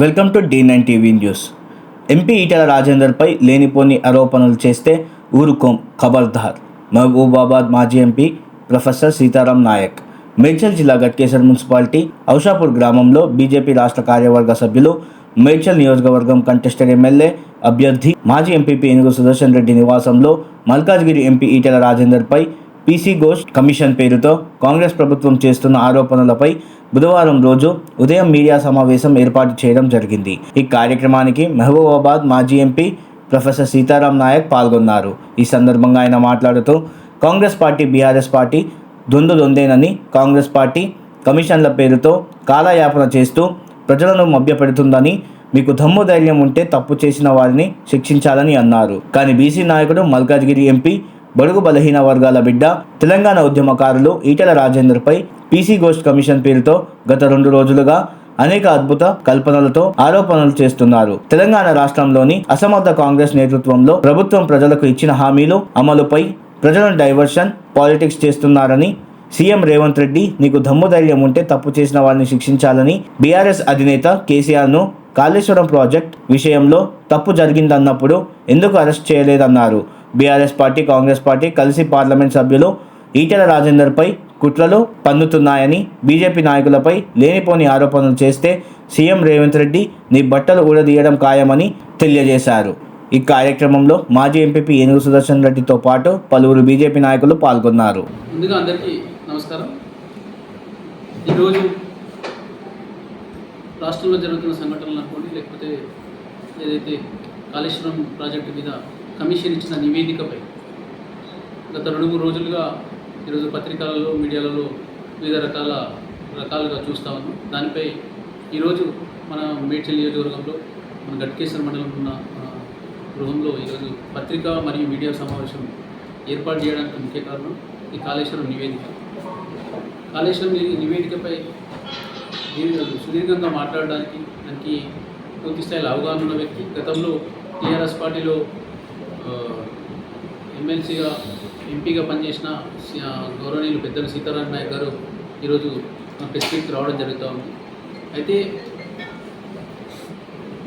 Welcome to the nine TV news. MP Etela రాజేందర్పై లేనిపోని ఆరోపణలు చేస్తే ఊరుకోం ఖబర్దార్. మహబూబాబాద్ మాజీ ఎంపీ ప్రొఫెసర్ సీతారాం నాయక్. మేడ్చల్ జిల్లా గట్కేసర్ మున్సిపాలిటీ ఔషాపూర్ గ్రామంలో బీజేపీ రాష్ట్ర కార్యవర్గ సభ్యులు మేడ్చల్ నియోజకవర్గం కంటెస్టెడ్ ఎమ్మెల్యే అభ్యర్థి మాజీ ఎంపీపీ ఏనుగు సుదర్శన్ రెడ్డి నివాసంలో మల్కాజ్గిరి ఎంపీ ఈటెల రాజేందర్పై పీసీ ఘోష్ కమిషన్ పేరుతో కాంగ్రెస్ ప్రభుత్వం చేస్తున్న ఆరోపణలపై బుధవారం రోజు ఉదయం మీడియా సమావేశం ఏర్పాటు చేయడం జరిగింది. ఈ కార్యక్రమానికి మహబూబాబాద్ మాజీ ఎంపీ ప్రొఫెసర్ సీతారాం నాయక్ పాల్గొన్నారు. ఈ సందర్భంగా ఆయన మాట్లాడుతూ కాంగ్రెస్ పార్టీ బీఆర్ఎస్ పార్టీ దొందు దొందేనని కాంగ్రెస్ పార్టీ కమిషన్ల పేరుతో కాలయాపన చేస్తూ ప్రజలను మభ్యపెడుతుందని మీకు దమ్ము ధైర్యం ఉంటే తప్పు చేసిన వారిని శిక్షించాలని అన్నారు. కానీ బీసీ నాయకుడు మల్కాజ్గిరి ఎంపీ బడుగు బలహీన వర్గాల బిడ్డ తెలంగాణ ఉద్యమకారులు ఈటెల రాజేందర్పై పీసీ గోస్ట్ కమిషన్ పేరుతో గత రెండు రోజులుగా అనేక అద్భుత కల్పనలతో ఆరోపణలు చేస్తున్నారు. తెలంగాణ రాష్ట్రంలోని అసమర్థ కాంగ్రెస్ నేతృత్వంలో ప్రభుత్వం ప్రజలకు ఇచ్చిన హామీలు అమలుపై ప్రజలను డైవర్షన్ పాలిటిక్స్ చేస్తున్నారని సీఎం రేవంత్ రెడ్డి నీకు దమ్ము ధైర్యం ఉంటే తప్పు చేసిన వారిని శిక్షించాలని బీఆర్ఎస్ అధినేత కేసీఆర్ను కాళేశ్వరం ప్రాజెక్ట్ విషయంలో తప్పు జరిగిందన్నప్పుడు ఎందుకు అరెస్ట్ చేయలేదన్నారు. బీఆర్ఎస్ పార్టీ కాంగ్రెస్ పార్టీ కలిసి పార్లమెంట్ సభ్యులు ఈటెల రాజేందర్పై కుట్రలు పన్నుతున్నాయని బీజేపీ నాయకులపై లేనిపోని ఆరోపణలు చేస్తే సీఎం రేవంత్ రెడ్డి నీ బట్టలు ఊడదీయడం ఖాయమని తెలియజేశారు. ఈ కార్యక్రమంలో మాజీ ఎంపీ ఏనుగు సుదర్శన్ రెడ్డితో పాటు పలువురు బీజేపీ నాయకులు పాల్గొన్నారు. ముందుగా అందరికీ నమస్కారం. ఈరోజు రాష్ట్రంలో జరుగుతున్న సంఘటనలు అనుకోండి లేకపోతే ఏదైతే కాళేశ్వరం ప్రాజెక్టు మీద కమిషన్ ఇచ్చిన నివేదికపై గత రెండు మూడు రోజులుగా ఈరోజు పత్రికలలో మీడియాలలో వివిధ రకాల రకాలుగా చూస్తూ ఉన్నాం. దానిపై ఈరోజు మన మేడ్చల్ నియోజకవర్గంలో మన గట్కేశ్వర మండలం ఉన్న గృహంలో ఈరోజు పత్రిక మరియు మీడియా సమావేశం ఏర్పాటు చేయడానికి ముఖ్య కారణం ఈ కాళేశ్వరం నివేదిక. కాళేశ్వరం నివేదికపై సుదీర్ఘంగా మాట్లాడడానికి దానికి పూర్తి స్థాయిలో అవగాహన ఉన్న వ్యక్తి. గతంలో టీఆర్ఎస్ పార్టీలో ఎమ్మెల్సీగా ఎంపీగా పనిచేసిన గౌరవనీయులు పెద్దలు సీతారాం నాయక్ గారు ఈరోజు ప్రెస్ మీట్కి రావడం జరుగుతూ ఉంది. అయితే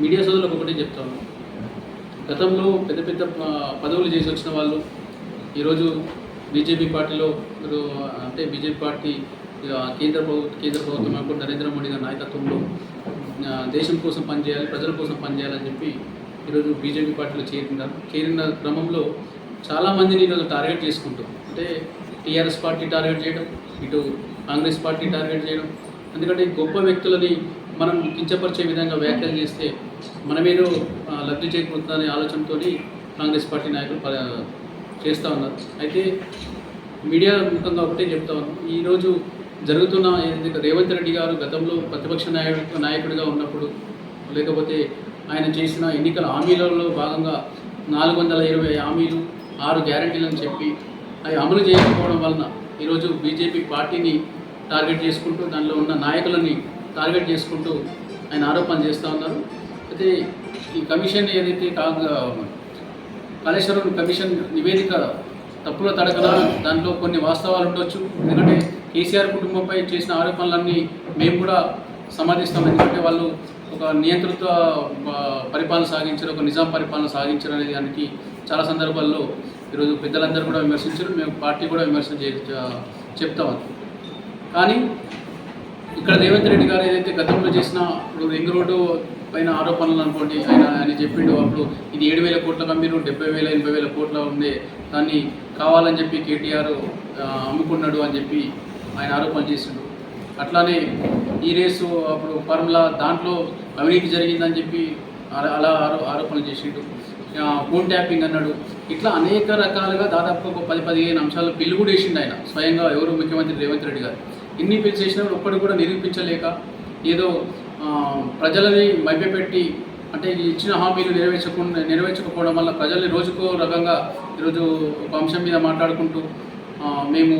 మీడియా సోదరులకు ఒకటే చెప్తాము గతంలో పెద్ద పెద్ద పదవులు చేసి వచ్చిన వాళ్ళు ఈరోజు బీజేపీ పార్టీలో అంటే బీజేపీ పార్టీ కేంద్ర ప్రభుత్వ కేంద్ర ప్రభుత్వం నరేంద్ర మోడీ గారి నాయకత్వంలో దేశం కోసం పనిచేయాలి ప్రజల కోసం పనిచేయాలని చెప్పి ఈరోజు బీజేపీ పార్టీలో చేరినారు చేరిన క్రమంలో చాలామందిని ఈరోజు టార్గెట్ చేసుకుంటాం అంటే టీఆర్ఎస్ పార్టీ టార్గెట్ చేయడం ఇటు కాంగ్రెస్ పార్టీ టార్గెట్ చేయడం ఎందుకంటే గొప్ప వ్యక్తులని మనం కించపరిచే విధంగా వ్యాఖ్యలు చేస్తే మనమేదో లబ్ధి చేకూరుతుందనే ఆలోచనతో కాంగ్రెస్ పార్టీ నాయకులు చేస్తూ ఉన్నారు. అయితే మీడియా ముఖంగా ఒకటే చెప్తా ఉన్నాం ఈరోజు జరుగుతున్న రేవంత్ రెడ్డి గారు గతంలో ప్రతిపక్ష నాయకుడు నాయకుడిగా ఉన్నప్పుడు లేకపోతే ఆయన చేసిన ఎన్నికల హామీలలో భాగంగా నాలుగు వందల ఇరవై హామీలు ఆరు గ్యారంటీలను చెప్పి అవి అమలు చేయకపోవడం వలన ఈరోజు బీజేపీ పార్టీని టార్గెట్ చేసుకుంటూ దానిలో ఉన్న నాయకులని టార్గెట్ చేసుకుంటూ ఆయన ఆరోపణ చేస్తూ ఉన్నారు. అయితే ఈ కమిషన్ ఏదైతే కాగా కాళేశ్వరం కమిషన్ నివేదిక తప్పుల తడకన దాంట్లో కొన్ని వాస్తవాలు ఉండొచ్చు. ఎందుకంటే కేసీఆర్ కుటుంబంపై చేసిన ఆరోపణలన్నీ మేము కూడా సమర్థిస్తాం ఎందుకంటే వాళ్ళు ఒక నియంత్రిత పరిపాలన సాగించారు ఒక నిజాం పరిపాలన సాగించారు అనే దానికి చాలా సందర్భాల్లో ఈరోజు పెద్దలందరూ కూడా విమర్శించారు మేము పార్టీ కూడా విమర్శ చే చెప్తాం. కానీ ఇక్కడ రేవంత్ రెడ్డి గారు ఏదైతే గతంలో చేసిన ఇప్పుడు రింగ్ రోడ్డు పైన ఆరోపణలు అనుకోండి ఆయన ఆయన చెప్పిండు అప్పుడు ఇది ఏడు వేల కోట్ల మీరు డెబ్బై వేల ఎనభై వేల కోట్ల ఉండే దాన్ని కావాలని చెప్పి కేటీఆర్ అమ్ముకున్నాడు అని చెప్పి ఆయన ఆరోపణ చేసిండు. అట్లానే ఈ రేసు అప్పుడు ఫార్ములా దాంట్లో అవినీతి జరిగిందని చెప్పి అలా- అలా ఆరో ఆరోపణలు చేసిండు. ఫోన్ ట్యాపింగ్ అన్నాడు. ఇట్లా అనేక రకాలుగా దాదాపు ఒక పది పదిహేను అంశాలు బిల్లు కూడా వేసిండు ఆయన. స్వయంగా ఎవరు ముఖ్యమంత్రి రేవంత్ రెడ్డి గారు. ఇన్ని బిల్స్ చేసినప్పుడు ఒక్కడు కూడా నిరూపించలేక ఏదో ప్రజలని మభ్యపెట్టి అంటే ఇచ్చిన హామీలు నెరవేర్చకుండా నెరవేర్చకపోవడం వల్ల ప్రజల్ని రోజుకో రకంగా ఈరోజు ఒక అంశం మీద మాట్లాడుకుంటూ మేము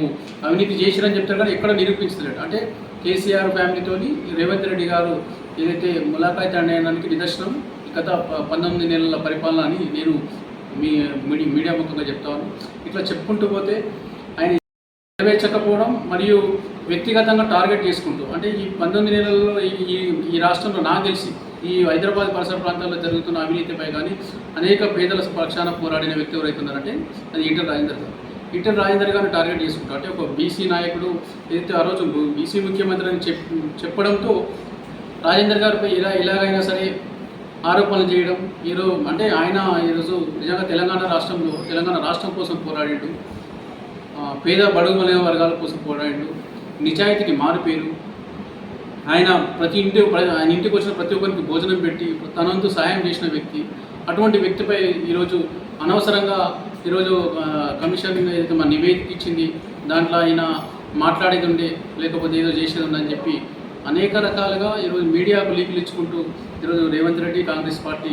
అవినీతి చేసిరని చెప్తారు కానీ ఎక్కడ నిరూపించలేడు అంటే కేసీఆర్ ఫ్యామిలీతోని రేవంత్ రెడ్డి గారు ఏదైతే ములాఖాత్ అనేదానికి నిదర్శనం గత పంతొమ్మిది నెలల పరిపాలన అని నేను మీ మీడియా ముఖంగా చెప్తాను ఇట్లా చెప్పుకుంటూ పోతే ఆయన నెరవేర్చకపోవడం మరియు వ్యక్తిగతంగా టార్గెట్ చేసుకుంటూ అంటే ఈ పంతొమ్మిది నెలల్లో ఈ ఈ- రాష్ట్రంలో నాకు తెలిసి ఈ హైదరాబాద్ పరిసర ప్రాంతాల్లో జరుగుతున్న అవినీతిపై కానీ అనేక పేదల పక్షాన పోరాడిన వ్యక్తి ఎవరైతున్నారంటే అది ఈటల రాజేందర్ గారు. ఈటల రాజేందర్ గారిని టార్గెట్ చేసుకుంటారు అంటే ఒక బీసీ నాయకుడు ఏదైతే ఆ రోజు బీసీ ముఖ్యమంత్రి అని చెప్ చెప్పడంతో రాజేందర్ గారిపై ఇలా ఎలాగైనా సరే ఆరోపణలు చేయడం ఈరోజు అంటే ఆయన ఈరోజు నిజంగా తెలంగాణ రాష్ట్రంలో తెలంగాణ రాష్ట్రం కోసం పోరాడాడు. పేద బడుగు వర్గాల కోసం పోరాడాడు. నిజాయితీకి మారిపోయారు ఆయన ప్రతి ఇంటి ప్ర- ఆయన ఇంటికి వచ్చిన ప్రతి ఒక్కరికి భోజనం పెట్టి తనంతు సాయం చేసిన వ్యక్తి. అటువంటి వ్యక్తిపై ఈరోజు అనవసరంగా ఈరోజు కమిషన్ ఏదైతే మా నివేదిక ఇచ్చింది దాంట్లో ఆయన మాట్లాడేది ఉండే లేకపోతే ఏదో చేసేది ఉందని చెప్పి అనేక రకాలుగా ఈరోజు మీడియాకు లీకులు ఇచ్చుకుంటూ ఈరోజు రేవంత్ రెడ్డి కాంగ్రెస్ పార్టీ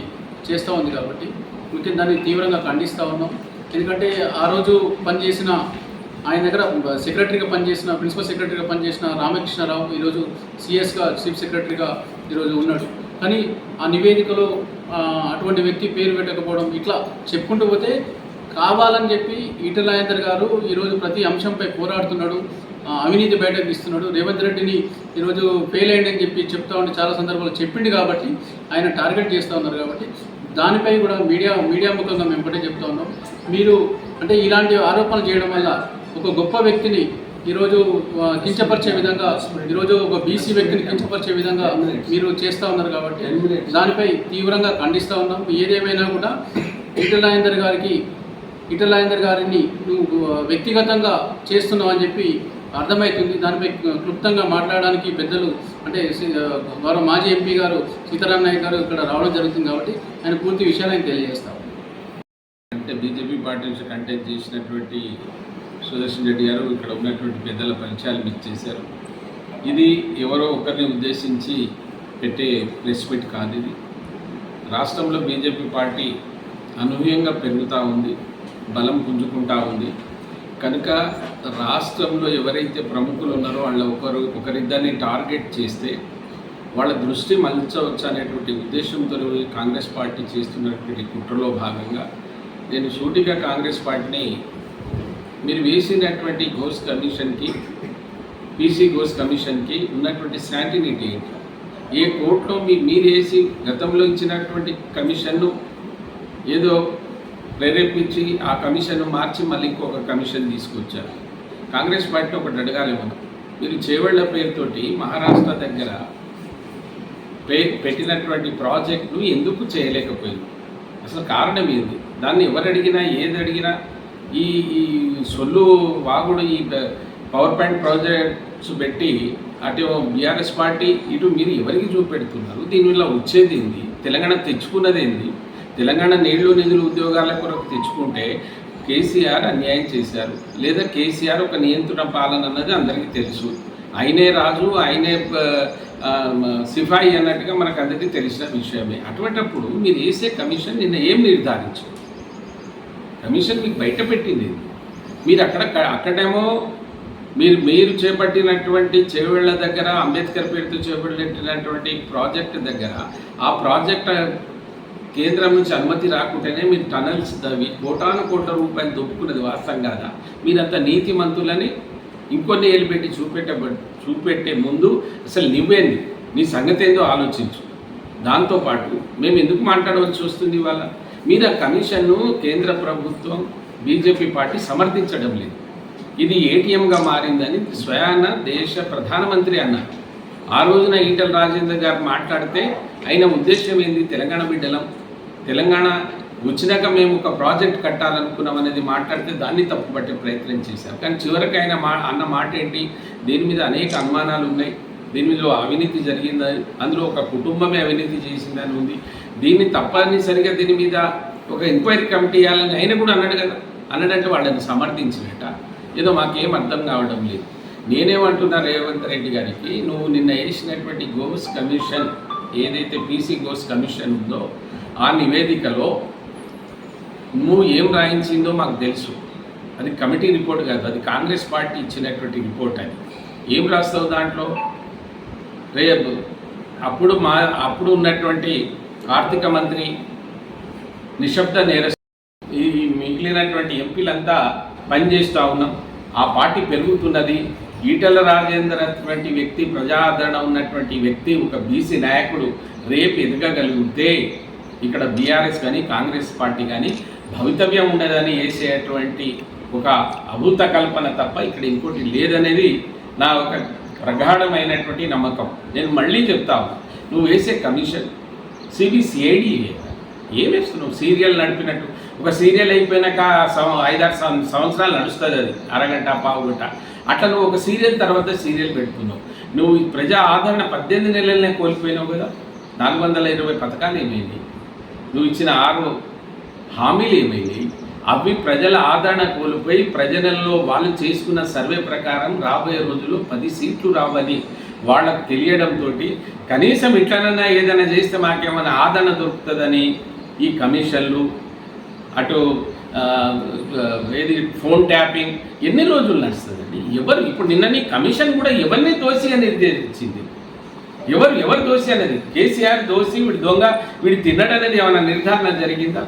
చేస్తూ ఉంది కాబట్టి ముఖ్యంగా దాన్ని తీవ్రంగా ఖండిస్తూ ఉన్నాం. ఎందుకంటే ఆ రోజు పనిచేసిన ఆయన దగ్గర సెక్రటరీగా పనిచేసిన ప్రిన్సిపల్ సెక్రటరీగా పనిచేసిన రామకృష్ణారావు ఈరోజు సిఎస్గా చీఫ్ సెక్రటరీగా ఈరోజు ఉన్నాడు. కానీ ఆ నివేదికలో అటువంటి వ్యక్తి పేరు పెట్టకపోవడం ఇట్లా చెప్పుకుంటూ పోతే కావాలని చెప్పి ఈటల రాజేందర్ గారు ఈరోజు ప్రతి అంశంపై పోరాడుతున్నాడు అవినీతి బయటకు ఇస్తున్నాడు. రేవంత్ రెడ్డిని ఈరోజు ఫెయిల్ అయ్యండి అని చెప్పి చెప్తా ఉంటే చాలా సందర్భాలు చెప్పింది కాబట్టి ఆయన టార్గెట్ చేస్తూ ఉన్నారు కాబట్టి దానిపై కూడా మీడియా మీడియా ముఖంగా మేము ఒకటే చెప్తా ఉన్నాం. మీరు అంటే ఇలాంటి ఆరోపణలు చేయడం వల్ల ఒక గొప్ప వ్యక్తిని ఈరోజు కించపరిచే విధంగా ఈరోజు ఒక బీసీ వ్యక్తిని కించపరిచే విధంగా మీరు చేస్తూ ఉన్నారు కాబట్టి దానిపై తీవ్రంగా ఖండిస్తూ ఉన్నాం. ఏదేమైనా కూడా ఈటల రాజేందర్ గారికి ఈటల రాజేందర్ గారిని నువ్వు వ్యక్తిగతంగా చేస్తున్నావు అని చెప్పి అర్థమవుతుంది దానిపై క్లుప్తంగా మాట్లాడడానికి పెద్దలు అంటే గౌరవ మాజీ ఎంపీ గారు సీతారాం నాయక్ గారు ఇక్కడ రావడం జరుగుతుంది కాబట్టి ఆయన పూర్తి విషయాలని తెలియజేస్తాం. అంటే బీజేపీ పార్టీ నుంచి కంటెక్ట్ చేసినటువంటి సుదర్శన్ రెడ్డి గారు ఇక్కడ ఉన్నటువంటి పెద్దల పరిచయాలు మీకు చేశారు. ఇది ఎవరో ఒకరిని ఉద్దేశించి పెట్టే ప్రెస్ మీట్ కాదు ఇది. రాష్ట్రంలో బీజేపీ పార్టీ అనూహ్యంగా పెరుగుతూ ఉంది. బలం పుంజుకుంటా ఉంది. కనుక రాష్ట్రంలో ఎవరైతే ప్రముఖులు ఉన్నారో వాళ్ళ ఒకరు ఒకరిద్దరిని టార్గెట్ చేస్తే వాళ్ళ దృష్టి మలచవచ్చు అనేటువంటి ఉద్దేశంతో కాంగ్రెస్ పార్టీ చేస్తున్నటువంటి కుట్రలో భాగంగా నేను సూటిగా కాంగ్రెస్ పార్టీని మీరు వేసినటువంటి ఘోష్ కమిషన్కి పీసీ ఘోష్ కమిషన్కి ఉన్నటువంటి శాంటినిటీ ఏంటి? ఏ కోర్టులో మీ మీరు వేసి గతంలో ఇచ్చినటువంటి కమిషన్ను ఏదో ప్రేరేపించి ఆ కమిషన్ను మార్చి మళ్ళీ ఇంకొక కమిషన్ తీసుకొచ్చారు. కాంగ్రెస్ పార్టీ ఒకటి అడగాలి మనం. మీరు చేవళ్ళ పేరుతోటి మహారాష్ట్ర దగ్గర పే పెట్టినటువంటి ప్రాజెక్టును ఎందుకు చేయలేకపోయింది అసలు కారణం ఏంది? దాన్ని ఎవరు అడిగినా ఏది అడిగినా ఈ ఈ సొల్లు వాగుడు ఈ పవర్ పాయింట్ ప్రాజెక్ట్స్ పెట్టి అటు బీఆర్ఎస్ పార్టీ ఇటు మీరు ఎవరికి చూపెడుతున్నారు? దీనివల్ల వచ్చేది ఏంది? తెలంగాణ తెచ్చుకున్నది ఏంది? తెలంగాణ నీళ్ళు నిధులు ఉద్యోగాల కొరకు తెచ్చుకుంటే కేసీఆర్ అన్యాయం చేశారు. లేదా కేసీఆర్ ఒక నియంత్రణ పాలన అన్నది అందరికీ తెలుసు. ఆయనే రాజు ఆయనే సిఫాయి అన్నట్టుగా మనకు అందరికీ తెలిసిన విషయమే. అటువంటప్పుడు మీరు వేసే కమిషన్ నిన్న ఏం నిర్ధారించు కమిషన్ మీకు బయట పెట్టింది మీరు అక్కడ అక్కడేమో మీరు మీరు చేపట్టినటువంటి చేవేళ్ళ దగ్గర అంబేద్కర్ పేరుతో చేపట్టినటువంటి ప్రాజెక్ట్ దగ్గర ఆ ప్రాజెక్ట్ కేంద్రం నుంచి అనుమతి రాకుంటేనే మీరు టనల్స్ దవి కోటాను కోట్ల రూపాయలు దొప్పుకున్నది వాస్తవం కాదా మీరంత నీతిమంతులని ఇంకొన్ని ఏళ్ళు పెట్టి చూపెట్టే చూపెట్టే ముందు అసలు నువ్వేంది? నీ సంగతి ఏందో ఆలోచించు. దాంతోపాటు మేము ఎందుకు మాట్లాడవలసి వస్తుంది ఇవాళ? మీద కమిషన్ను కేంద్ర ప్రభుత్వం బీజేపీ పార్టీ సమర్థించడం లేదు. ఇది ఏటీఎంగా మారిందని స్వయాన దేశ ప్రధానమంత్రి అన్నారు. ఆ రోజున ఈటల రాజేందర్ గారు మాట్లాడితే ఆయన ఉద్దేశం ఏంది? తెలంగాణ బిడ్డలం. తెలంగాణ వచ్చినాక మేము ఒక ప్రాజెక్ట్ కట్టాలనుకున్నాం అనేది మాట్లాడితే దాన్ని తప్పుపట్టే ప్రయత్నం చేశారు కానీ చివరికి ఆయన మా అన్న మాట ఏంటి? దీని మీద అనేక అనుమానాలు ఉన్నాయి. దీని మీద అవినీతి జరిగిందని అందులో ఒక కుటుంబమే అవినీతి చేసిందని ఉంది. దీన్ని తప్పనిసరిగా దీని మీద ఒక ఎంక్వైరీ కమిటీ ఇవ్వాలని ఆయన కూడా అన్నాడు కదా. అన్నాడంటే వాళ్ళని సమర్థించినట్ట. ఏదో మాకేం అర్థం కావడం లేదు. నేనేమంటున్నా రేవంత్ రెడ్డి గారికి నువ్వు నిన్న వేసినటువంటి గోస్ కమిషన్ ఏదైతే పీసీ గోస్ కమిషన్ ఉందో ఆ నివేదికలో నువ్వు ఏం రాయించిందో మాకు తెలుసు. అది కమిటీ రిపోర్ట్ కాదు అది కాంగ్రెస్ పార్టీ ఇచ్చినటువంటి రిపోర్ట్ అది. ఏం రాస్తావు దాంట్లో? రేపు అప్పుడు మా అప్పుడు ఉన్నటువంటి ఆర్థిక మంత్రి నిశ్శబ్ద నేర ఈ మిగిలినటువంటి ఎంపీలంతా పనిచేస్తూ ఉన్నాం. ఆ పార్టీ పెరుగుతున్నది. ఈటల రాజేందర్ అటువంటి వ్యక్తి ప్రజాదరణ ఉన్నటువంటి వ్యక్తి ఒక బీసీ నాయకుడు రేపు ఎదగగలిగితే ఇక్కడ బీఆర్ఎస్ కానీ కాంగ్రెస్ పార్టీ కానీ భవితవ్యం ఉండదని వేసేటువంటి ఒక అభూత కల్పన తప్ప ఇక్కడ ఇంకోటి లేదనేది నా ఒక ప్రగాఢమైనటువంటి నమ్మకం. నేను మళ్ళీ చెప్తాను నువ్వు వేసే కమిషన్ సిబిసిఐడి ఏం? వేస్తున్నావు సీరియల్ నడిపినట్టు. ఒక సీరియల్ అయిపోయినాక సం- ఐదారు సం- సంవత్సరాలు నడుస్తుంది అది. అరగంట పావు గంట. అట్లా నువ్వు ఒక సీరియల్ తర్వాత సీరియల్ పెడుతున్నావు నువ్వు ప్రజా ఆదరణ పద్దెనిమిది నెలలనే కోల్పోయినావు కదా? నాలుగు వందల ఇరవై పథకాలు ఏమైంది? నువ్వు ఇచ్చిన ఆరు హామీలు ఏమైంది? అవి ప్రజల ఆదరణ కోల్పోయి ప్రజలలో వాళ్ళు చేసుకున్న సర్వే ప్రకారం రాబోయే రోజుల్లో పది సీట్లు రావని వాళ్ళకు తెలియడంతో కనీసం ఇట్లనన్నా ఏదైనా చేస్తే మాకేమైనా ఆదరణ దొరుకుతుందని ఈ కమిషన్లు అటు ఏది ఫోన్ ట్యాపింగ్ ఎన్ని రోజులు నడుస్తుందండి? ఎవరు ఇప్పుడు నిన్న నీ కమిషన్ కూడా ఎవరిని దోషిగా నిర్దేశించింది? ఎవరు ఎవరు దోషి అనేది? కేసీఆర్ దోషి వీడి దొంగ వీడి తిన్నడు అనేది ఏమైనా నిర్ధారణ జరిగిందా?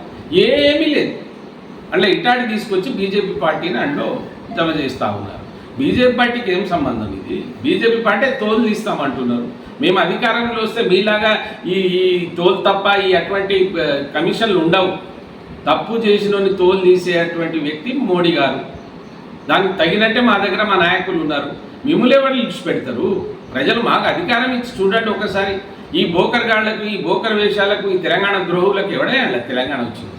ఏమీ లేదు. అట్లా ఇట్టాడి తీసుకొచ్చి బీజేపీ పార్టీని అందులో జమ చేస్తూ ఉన్నారు. బీజేపీ పార్టీకి ఏం సంబంధం ఇది? బీజేపీ పార్టీ తోలు తీస్తామంటున్నారు. మేము అధికారంలో వస్తే మీలాగా ఈ ఈ తోలు తప్ప ఈ అటువంటి కమిషన్లు ఉండవు. తప్పు చేసిన తోలు తీసేటువంటి వ్యక్తి మోడీ గారు. దానికి తగినట్టే మా దగ్గర మా నాయకులు ఉన్నారు. మిమ్మల్ని ఎవరు ఇచ్చిపెడతారు ప్రజలు మాకు అధికారం ఇచ్చి చూడండి ఒకసారి. ఈ బోకర్ గాళ్ళకు ఈ బోకర్ వేషాలకు ఈ తెలంగాణ ద్రోహులకు ఎవడైనా తెలంగాణ వచ్చింది?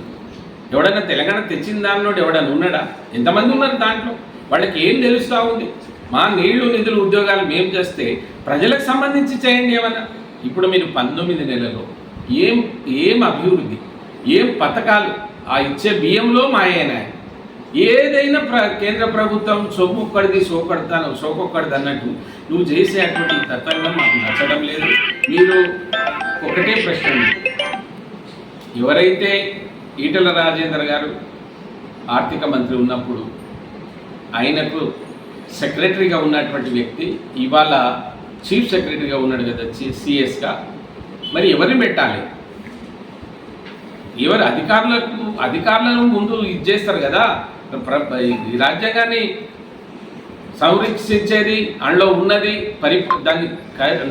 ఎవడైనా తెలంగాణ తెచ్చిన దానిలో ఎవడైనా ఉన్నాడా? ఎంతమంది ఉన్నారు దాంట్లో? వాళ్ళకి ఏం తెలుస్తూ ఉంది? మా నీళ్ళు నిధులు ఉద్యోగాలు మేము చేస్తే ప్రజలకు సంబంధించి చేయండి ఏమన్నా? ఇప్పుడు మీరు పంతొమ్మిది నెలలో ఏం ఏం అభివృద్ధి ఏం పథకాలు ఆ ఇచ్చే బియ్యంలో మాయేనా ఏదైనా ప్ర కేంద్ర ప్రభుత్వం సొమ్ముక్కడిది సోకొడతాను సోకొక్కడిది అన్నట్టు నువ్వు చేసే అటువంటి తత్వంగా మాకు నచ్చడం లేదు. మీరు ఒకటే ప్రశ్న ఎవరైతే ఈటల రాజేందర్ గారు ఆర్థిక మంత్రి ఉన్నప్పుడు ఆయనకు సెక్రటరీగా ఉన్నటువంటి వ్యక్తి ఇవాళ చీఫ్ సెక్రటరీగా ఉన్నాడు కదా సిఎస్గా మరి ఎవరిని పెట్టాలి? ఎవరు అధికారులకు అధికారులను ముందు ఇది చేస్తారు కదా. ఈ రాజ్యాంగాన్ని సంరక్షించేది అందులో ఉన్నది పరి దాన్ని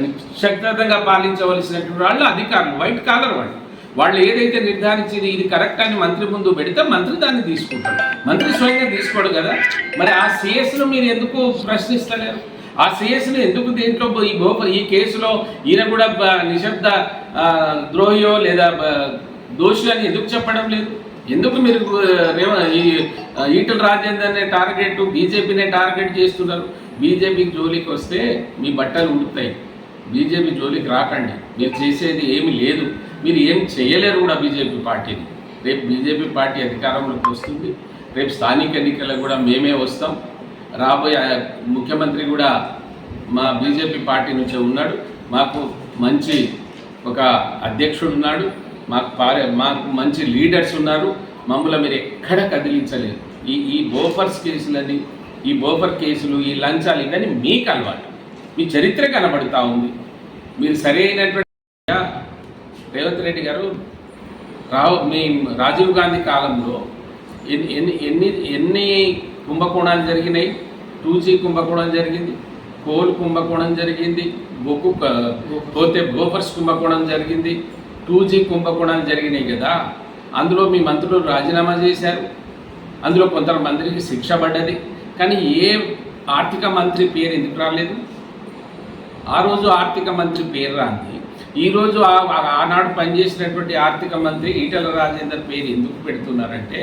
నిశ్శబ్దంగా పాలించవలసినటువంటి వాళ్ళు అధికారులు వైట్ కాలర్ వాళ్ళు. వాళ్ళు ఏదైతే నిర్ధారించింది ఇది కరెక్ట్ అని మంత్రి ముందు పెడితే మంత్రి దాన్ని తీసుకుంటాడు. మంత్రి స్వయంగా తీసుకోడు కదా. మరి ఆ సిఎస్ను మీరు ఎందుకు ప్రశ్నిస్తలేరు? ఆ సిఎస్ను ఎందుకు దీంట్లో ఈ భోప ఈ కేసులో ఈయన కూడా నిశ్శబ్ద ద్రోహియో లేదా దోషులని అని ఎందుకు చెప్పడం లేదు? ఎందుకు మీరు ఈ ఈటల రాజేందర్నే టార్గెట్ బీజేపీనే టార్గెట్ చేస్తున్నారు? బీజేపీకి జోలికి వస్తే మీ బట్టలు ఉడుతాయి బీజేపీ జోలికి రాకండి. మీరు చేసేది ఏమీ లేదు. మీరు ఏం చేయలేరు కూడా బీజేపీ పార్టీని. రేపు బీజేపీ పార్టీ అధికారంలోకి వస్తుంది. రేపు స్థానిక ఎన్నికలకు కూడా మేమే వస్తాం. రాబోయే ముఖ్యమంత్రి కూడా మా బీజేపీ పార్టీ నుంచే ఉన్నాడు. మాకు మంచి ఒక అధ్యక్షుడు ఉన్నాడు. మాకు పారే మాకు మంచి లీడర్స్ ఉన్నారు. మమ్మల్ని మీరు ఎక్కడ కదిలించలేరు. ఈ ఈ బోఫర్స్ కేసులని ఈ బోఫర్ కేసులు ఈ లంచాలు ఇవన్నీ మీకు అలవాటు. మీ చరిత్ర కనబడుతూ ఉంది. మీరు సరైనటువంటి రేవంత్ రెడ్డి గారు రావు మీ రాజీవ్ గాంధీ కాలంలో ఎన్ని ఎన్ని ఎన్ని ఎన్ని కుంభకోణాలు జరిగినాయి? టూ జీ కుంభకోణం జరిగింది కోల్ కుంభకోణం జరిగింది బొక్కు పోతే బోఫర్స్ కుంభకోణం జరిగింది టూ జీ కుంభకోణాలు జరిగినాయి కదా అందులో మీ మంత్రులు రాజీనామా చేశారు. అందులో కొంతమందికి శిక్ష పడ్డది. కానీ ఏ ఆర్థిక మంత్రి పేరు ఎందుకు రాలేదు? ఆ రోజు ఆర్థిక మంత్రి పేరు రాంది. ఈరోజు ఆనాడు పనిచేసినటువంటి ఆర్థిక మంత్రి ఈటల రాజేందర్ పేరు ఎందుకు పెడుతున్నారంటే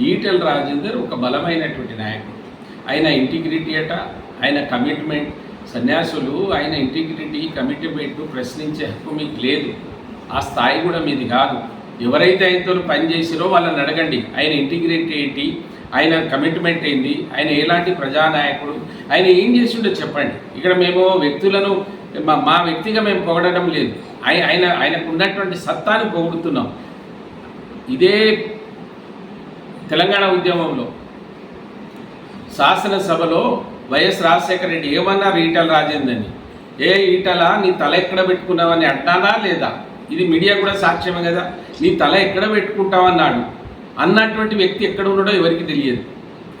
ఈటల రాజేందర్ ఒక బలమైనటువంటి నాయకుడు. ఆయన ఇంటిగ్రిటీ అట ఆయన కమిట్మెంట్ సన్యాసులు ఆయన ఇంటిగ్రిటీ కమిట్మెంట్ ప్రశ్నించే హక్కు మీకు లేదు. ఆ స్థాయి కూడా మీది కాదు. ఎవరైతే ఆయనతో పనిచేసిరో వాళ్ళని అడగండి. ఆయన ఇంటిగ్రేట్ ఏంటి? ఆయన కమిట్మెంట్ ఏంది? ఆయన ఎలాంటి ప్రజానాయకుడు? ఆయన ఏం చేసిండో చెప్పండి. ఇక్కడ మేము వ్యక్తులను మా మా వ్యక్తిగా మేము పొగడడం లేదు. ఆయన ఆయన ఆయనకు ఉన్నటువంటి సత్తాను పొగుడుతున్నాం. ఇదే తెలంగాణ ఉద్యమంలో శాసనసభలో వైఎస్ రాజశేఖర రెడ్డి ఏమన్నారు ఈటల రాజేందని ఏ ఈటల నీ తల ఎక్కడ పెట్టుకున్నావని అంటానా లేదా? ఇది మీడియా కూడా సాక్ష్యమే కదా. నీ తల ఎక్కడ పెట్టుకుంటావన్నాడు? అన్నటువంటి వ్యక్తి ఎక్కడ ఉన్నాడో ఎవరికి తెలియదు.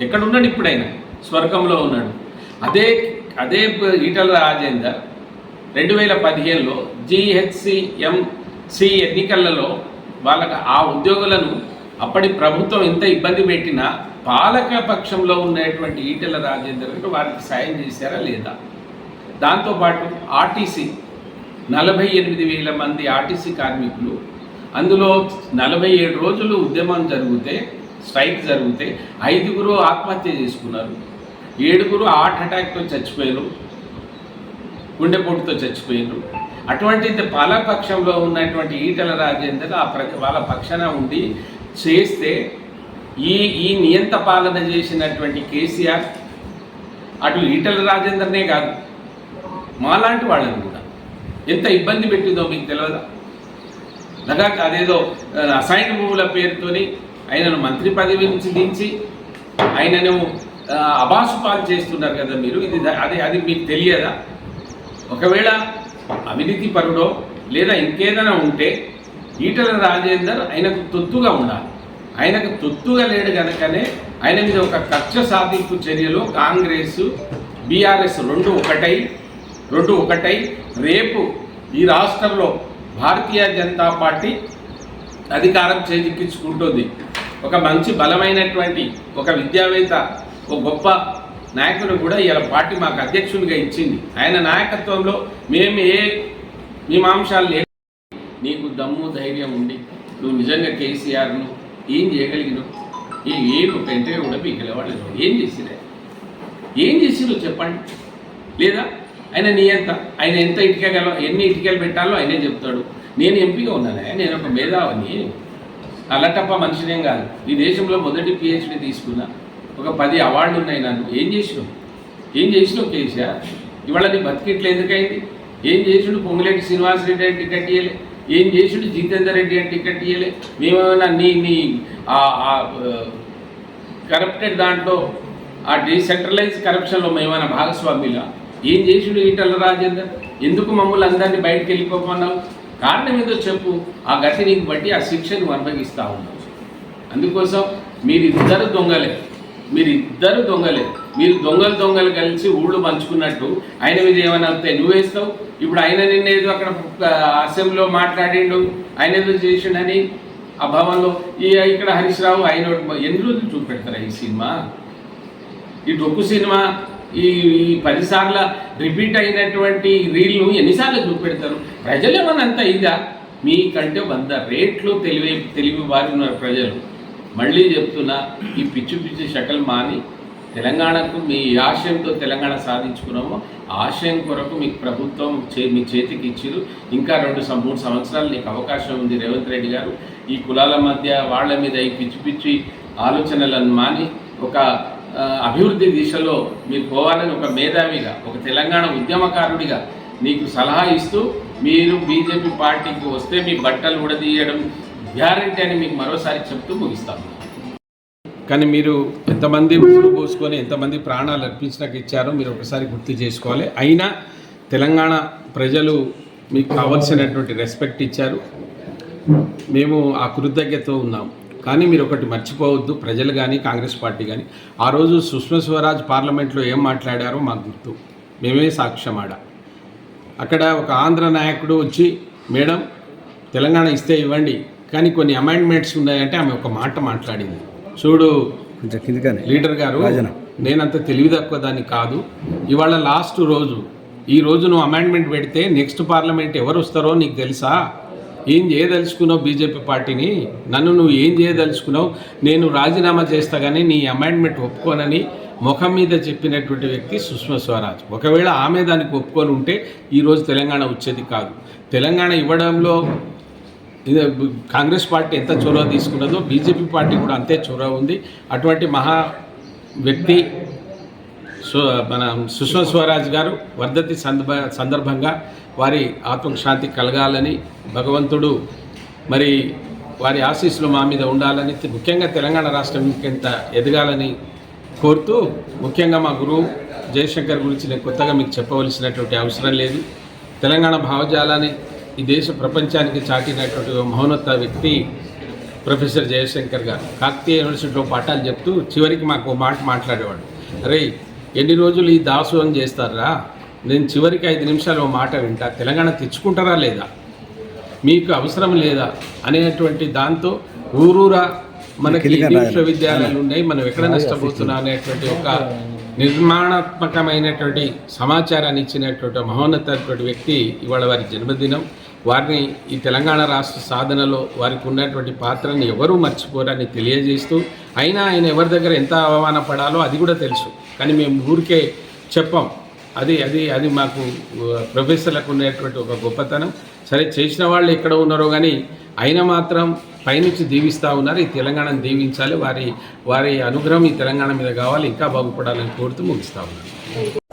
ఎక్కడ ఉన్నాడు ఇప్పుడైనా? స్వర్గంలో ఉన్నాడు. అదే అదే ఈటల రాజేందర్ రెండు వేల పదిహేనులో జిహెచ్సిఎంసి ఎన్నికలలో వాళ్ళకి ఆ ఉద్యోగులను అప్పటి ప్రభుత్వం ఎంత ఇబ్బంది పెట్టినా పాలక పక్షంలో ఉన్నటువంటి ఈటెల రాజేందర్ వారికి సాయం చేశారా లేదా? దాంతోపాటు ఆర్టీసీ నలభై ఎనిమిది వేల మంది ఆర్టీసీ కార్మికులు. అందులో నలభై ఏడు రోజులు ఉద్యమం జరిగితే స్ట్రైక్ జరిగితే ఐదుగురు ఆత్మహత్య చేసుకున్నారు. ఏడుగురు హార్ట్ అటాక్తో చచ్చిపోయారు. గుండెపోటుతో చచ్చిపోయారు. అటువంటి పాలపక్షంలో ఉన్నటువంటి ఈటల రాజేందర్ ఆ ప్ర వాళ్ళ పక్షాన ఉండి చేస్తే ఈ ఈ నియంత పాలన చేసినటువంటి కేసీఆర్ అటు ఈటల రాజేందర్నే కాదు మాలాంటి వాళ్ళని కూడా. ఎంత ఇబ్బంది పెట్టిందో మీకు తెలియదా లగా అదేదో రసాయన అసైన్ భూముల పేరుతోని ఆయనను మంత్రి పదవి నుంచి దించి ఆయనను అభాసుపాలు చేస్తున్నారు కదా మీరు? ఇది అది అది మీకు తెలియదా? ఒకవేళ అవినీతి పరుడో లేదా ఇంకేదైనా ఉంటే ఈటల రాజేందర్ ఆయనకు తొత్తుగా ఉండాలి. ఆయనకు తొత్తుగా లేడు కనుకనే ఆయన మీద ఒక కక్ష సాధింపు చర్యలో కాంగ్రెస్ బీఆర్ఎస్ రెండు ఒకటై రెండు ఒకటై రేపు ఈ రాష్ట్రంలో భారతీయ జనతా పార్టీ అధికారం చేజిక్కించుకుంటుంది. ఒక మంచి బలమైనటువంటి ఒక విద్యావేత్త ఒక గొప్ప నాయకుడు కూడా ఇలా పార్టీ మాకు అధ్యక్షునిగా ఇచ్చింది. ఆయన నాయకత్వంలో మేము ఏ మీమాంశాలు లే నీకు దమ్ము ధైర్యం ఉండి నువ్వు నిజంగా కేసీఆర్ను ఏం చేయగలిగినావు ఏ ఏం ఒక ఇంటర్వ్యూ కూడా మీకు ఏం చేసిరే ఏం చేసిరు చెప్పండి. లేదా? ఆయన నీ ఎంత? ఆయన ఎంత ఇటుకగల ఎన్ని ఇటుకలు పెట్టాలో ఆయనే చెప్తాడు. నేను ఎంపీగా ఉన్నానే నేను ఒక మేధావని. అల్లటప్ప మనిషినేం కాదు. ఈ దేశంలో మొదటి పిహెచ్డి తీసుకున్నా ఒక పది అవార్డులు ఉన్నాయి నన్ను. ఏం చేసినావు? ఏం చేసినావు కేసీఆర్? ఇవాళ నీ బతికిట్లు ఎందుకైంది? ఏం చేసిండు పొంగులేటి శ్రీనివాసరెడ్డి అని టికెట్ ఇయ్యలే? ఏం చేసిండు జితేందర్ రెడ్డి అని టికెట్ ఇయ్యలే? మేమేమైనా నీ నీ కరప్టెడ్ దాంట్లో ఆ డీసెంట్రలైజ్ కరప్షన్లో మేమైనా భాగస్వామిలా? ఏం చేసిండు ఈటల రాజేందర్? ఎందుకు మమ్మల్ని అందరినీ బయటకు వెళ్ళిపోమన్నావు? కారణం ఏదో చెప్పు. ఆ గతి నీకు బట్టి ఆ శిక్ష నువ్వు అనుభవిస్తా ఉన్నావు. అందుకోసం మీరిద్దరు దొంగలే. మీరిద్దరు దొంగలే. మీరు దొంగలు దొంగలు కలిసి ఊళ్ళు పంచుకున్నట్టు ఆయన మీద ఏమైనా అంతే నువ్వు వేస్తావు? ఇప్పుడు ఆయన నిన్న ఏదో అక్కడ అసెంబ్లీలో మాట్లాడిండు. ఆయన ఏదో చేసిండని ఆ భవన్లో ఈ ఇక్కడ హరీష్ రావు ఆయన ఎన్ని రోజులు చూపెడతారా ఈ సినిమా? ఈ డొక్కు సినిమా? ఈ ఈ పదిసార్ల రిపీట్ అయినటువంటి రీల్ను ఎన్నిసార్లు చూపెడతారు? ప్రజలు అంత ఇదా? మీకంటే వంద రేట్లు తెలివి తెలివి వారి ఉన్నారు ప్రజలు. మళ్ళీ చెప్తున్నా ఈ పిచ్చి పిచ్చి షకల్ మాని తెలంగాణకు మీ ఆశయంతో తెలంగాణ సాధించుకున్నామో. ఆశయం కొరకు మీకు ప్రభుత్వం చే మీ చేతికి ఇచ్చిరు. ఇంకా రెండు మూడు సంవత్సరాలు నీకు అవకాశం ఉంది రేవంత్ రెడ్డి గారు. ఈ కులాల మధ్య వాళ్ళ మీద ఈ పిచ్చి పిచ్చి ఆలోచనలను మాని ఒక అభివృద్ధి దిశలో మీరు పోవాలని ఒక మేధావిగా ఒక తెలంగాణ ఉద్యమకారుడిగా నీకు సలహా ఇస్తూ మీరు బీజేపీ పార్టీకి వస్తే మీ బట్టలు ఉడదీయడం గ్యారంటీ అని మీకు మరోసారి చెప్తూ ముగిస్తాం. కానీ మీరు ఎంతమంది ఊరు పోసుకొని ఎంతమంది ప్రాణాలు అర్పించినాక ఇచ్చారో మీరు ఒకసారి గుర్తు చేసుకోవాలి. అయినా తెలంగాణ ప్రజలు మీకు కావలసినటువంటి రెస్పెక్ట్ ఇచ్చారు. మేము ఆ కృతజ్ఞతతో ఉన్నాం. కానీ మీరు ఒకటి మర్చిపోవద్దు. ప్రజలు కానీ కాంగ్రెస్ పార్టీ కానీ ఆ రోజు సుష్మా స్వరాజ్ పార్లమెంట్లో ఏం మాట్లాడారో మాకు గుర్తు. మేమే సాక్ష్యమాడ. అక్కడ ఒక ఆంధ్ర నాయకుడు వచ్చి మేడం తెలంగాణ ఇస్తే ఇవ్వండి. కానీ కొన్ని అమెండ్మెంట్స్ ఉన్నాయంటే ఆమె ఒక మాట మాట్లాడింది. చూడు లీడర్ గారు. నేనంత తెలివి తక్కువ దాన్ని కాదు. ఇవాళ లాస్ట్ రోజు. ఈ రోజు నువ్వు అమెండ్మెంట్ పెడితే నెక్స్ట్ పార్లమెంట్ ఎవరు వస్తారో నీకు తెలుసా? ఏం చేయదలుచుకున్నావు బీజేపీ పార్టీని? నన్ను నువ్వు ఏం చేయదలుచుకున్నావు? నేను రాజీనామా చేస్తా కానీ నీ అమెండ్మెంట్ ఒప్పుకోనని ముఖం మీద చెప్పినటువంటి వ్యక్తి సుష్మా స్వరాజ్. ఒకవేళ ఆమె దానికి ఒప్పుకొని ఉంటే ఈరోజు తెలంగాణ వచ్చేది కాదు. తెలంగాణ ఇవ్వడంలో కాంగ్రెస్ పార్టీ ఎంత చొరవ తీసుకున్నదో బీజేపీ పార్టీ కూడా అంతే చొరవ ఉంది. అటువంటి మహా వ్యక్తి మన సుష్మా స్వరాజ్ గారు వర్ధతి సందర్భ సందర్భంగా వారి ఆత్మశాంతి కలగాలని భగవంతుడు మరి వారి ఆశీస్సులు మా మీద ఉండాలని ముఖ్యంగా తెలంగాణ రాష్ట్రం ఇంకెంత ఎదగాలని కోరుతూ ముఖ్యంగా మా గురువు జయశంకర్ గురించి నేను కొత్తగా మీకు చెప్పవలసినటువంటి అవసరం లేదు. తెలంగాణ భావజాలాన్ని ఈ దేశ ప్రపంచానికి చాటినటువంటి ఒక మహోన్నత వ్యక్తి ప్రొఫెసర్ జయశంకర్ గారు. కాకతీయ యూనివర్సిటీలో పాఠాలు చెప్తూ చివరికి మాకు ఓ మాట మాట్లాడేవాడు. అరే ఎన్ని రోజులు ఈ దాసోహం చేస్తారా? నేను చివరికి ఐదు నిమిషాలు ఓ మాట వింటా. తెలంగాణ తెచ్చుకుంటారా లేదా? మీకు అవసరం లేదా? అనేటువంటి దాంతో ఊరూరా మనకి విశ్వవిద్యాలయాలు ఉన్నాయి. మనం ఎక్కడ నష్టపోతున్నా అనేటువంటి ఒక నిర్మాణాత్మకమైనటువంటి సమాచారాన్ని ఇచ్చినటువంటి మహోన్నతటువంటి వ్యక్తి ఇవాళ వారి జన్మదినం. వారిని ఈ తెలంగాణ రాష్ట్ర సాధనలో వారికి ఉన్నటువంటి పాత్రని ఎవరూ మర్చిపోరని తెలియజేస్తూ అయినా ఆయన ఎవరి దగ్గర ఎంత అవమానపడాలో అది కూడా తెలుసు. కానీ మేము ఊరికే చెప్పాం. అది అది అది మాకు ప్రొఫెసర్లకు ఉండేటువంటి ఒక గొప్పతనం. సరే చేసిన వాళ్ళు ఎక్కడ ఉన్నారో కానీ అయినా మాత్రం పైనుంచి దీవిస్తూ ఉన్నారు. ఈ తెలంగాణను దీవించాలి. వారి వారి అనుగ్రహం ఈ తెలంగాణ మీద కావాలి. ఇంకా బాగుపడాలని కోరుతూ ముగిస్తూ ఉన్నారు